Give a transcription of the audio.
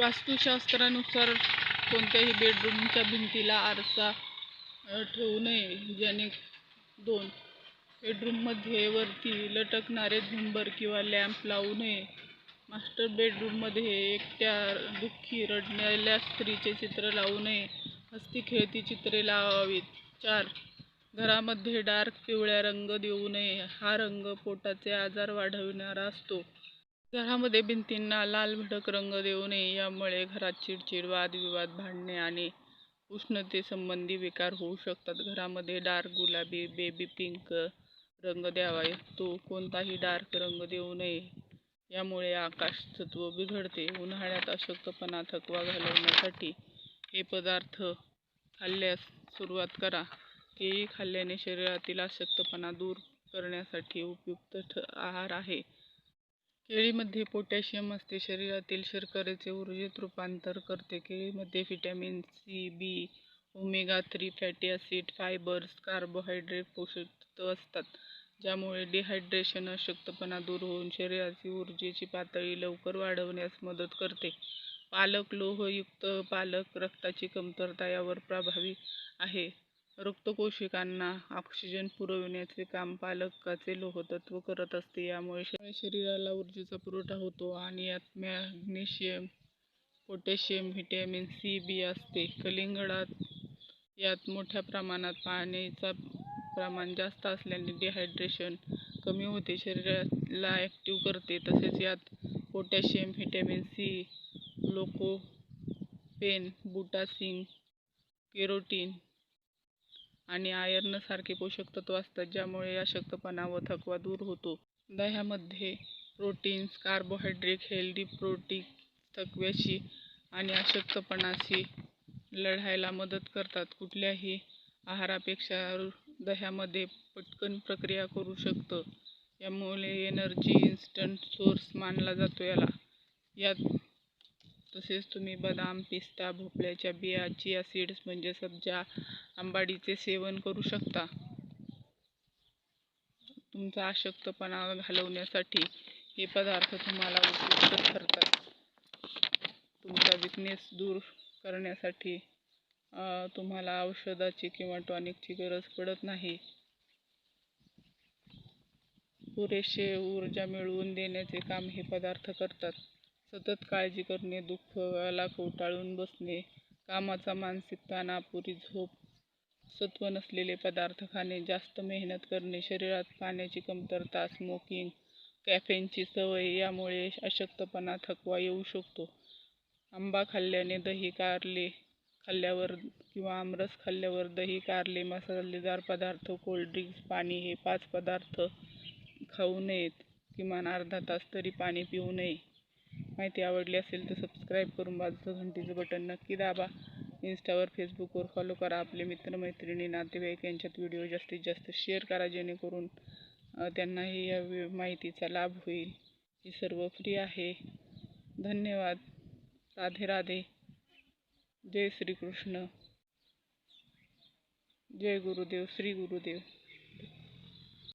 वास्तुशास्त्रानुसार कोणत्याही बेडरूमच्या भिंतीला आरसा ठेवू नये ज्याने दोन बेडरूममध्ये वरती लटकणारे झुंबर किंवा लॅम्प लावू नये. मास्टर बेडरूममध्ये एकट्या दुःखी रडणाऱ्या स्त्रीचे चित्र लावू नये. हस्ती खेळती चित्रे लावावीत. चार घरामध्ये डार्क पिवळ्या रंग देऊ नये. हा रंग पोटाचे आजार वाढविणारा असतो. घरामध्ये भिंतींना लाल भडक रंग देऊ नये. यामुळे घरात चिडचिड वादविवाद भांडणे आणि उष्णतेसंबंधी विकार होऊ शकतात. घरामध्ये डार्क गुलाबी बेबी पिंक रंग द्यावा. तो कोणताही डार्क रंग देऊ नये. यामुळे आकाश तत्व बिघडते. उन्हाळ्यात अशक्तपणा थकवा घालवण्यासाठी हे पदार्थ खाल्ल्यास सुरुवात करा. केळी खाल्ल्याने शरीरातील अशक्तपणा दूर करण्यासाठी उपयुक्त ठ आहार आहे. केळीमध्ये पोटॅशियम असते. शरीरातील शर्करेचे ऊर्जेत रूपांतर करते. केळीमध्ये vitamin C B omega three fatty acid fibres carbohydrate पोषक तत्व असतात ज्यामुळे डिहायड्रेशन अशक्तपणा दूर होऊन शरीराची ऊर्जेची पातळी लवकर वाढवण्यास मदत करते. पालक लोहयुक्त पालक रक्ताची कमतरता यावर प्रभावी आहे. रक्तकोशिकांना ऑक्सिजन पुरविण्याचे काम पालकाचे लोहतत्व करत असते. यामुळे शरीराला ऊर्जेचा पुरवठा होतो आणि यात magnesium potassium vitamin C B असते. कलिंगडात यात मोठ्या प्रमाणात पाण्याचा प्रमाण जास्त असल्याने डिहायड्रेशन कमी होते. शरीराला ॲक्टिव्ह करते. तसेच यात पोटॅशियम व्हिटॅमिन सी लोकोपेन बुटासिंग केरोटीन आणि आयर्नसारखे पोषक तत्व असतात ज्यामुळे अशक्तपणा व थकवा दूर होतो. दह्यामध्ये प्रोटीन्स कार्बोहायड्रेट हेल्दी प्रोटीन थकव्याशी आणि अशक्तपणाशी लढायला मदत करतात. कुठल्याही आहारापेक्षा दह्यामध्ये पटकन प्रक्रिया करू शकतं. यामुळे एनर्जी इन्स्टंट सोर्स मानला जातो याला. यात तसेच तुम्ही बदाम पिस्ता भोपळ्याच्या बिया चिया सीड्स म्हणजे सब्जा आंबाडीचे सेवन करू शकता. तुमचा अशक्तपणा घालवण्यासाठी हे पदार्थ तुम्हाला उपयुक्त ठरतात. तुमचा विकनेस दूर करण्यासाठी तुम्हाला औषधाची किंवा टॉनिकची गरज पडत नाही. पुरेसे ऊर्जा मिळवून देण्याचे काम हे पदार्थ करतात. सतत काळजी करणे दुःखाला कोटाळून बसणे कामाचा मानसिक ताण अपुरी झोप सत्व नसलेले पदार्थ खाणे जास्त मेहनत करणे शरीरात पाण्याची कमतरता स्मोकिंग कॅफेनची सवय यामुळे अशक्तपणा थकवा येऊ शकतो. आंबा खाल्ल्याने दही कारले खाल्ल्यावर किंवा आमरस खाल्ल्यावर दही कारले मसालेदार पदार्थ कोल्ड्रिंक्स पाणी हे पाच पदार्थ खाऊ नयेत. किमान अर्धा तास तरी पाणी पिऊ नये. माहिती आवडली असेल तर सबस्क्राईब करून बाजूचं घंटीचं बटन नक्की दाबा. इन्स्टावर फेसबुकवर फॉलो करा आपले मित्रमैत्रिणी नातेवाईक यांच्यात व्हिडिओ जास्तीत जास्त शेअर करा जेणेकरून त्यांनाही या माहितीचा लाभ होईल. ही सर्व फ्री आहे. धन्यवाद. राधे राधे. जय श्रीकृष्ण. जय गुरुदेव. श्री गुरुदेव.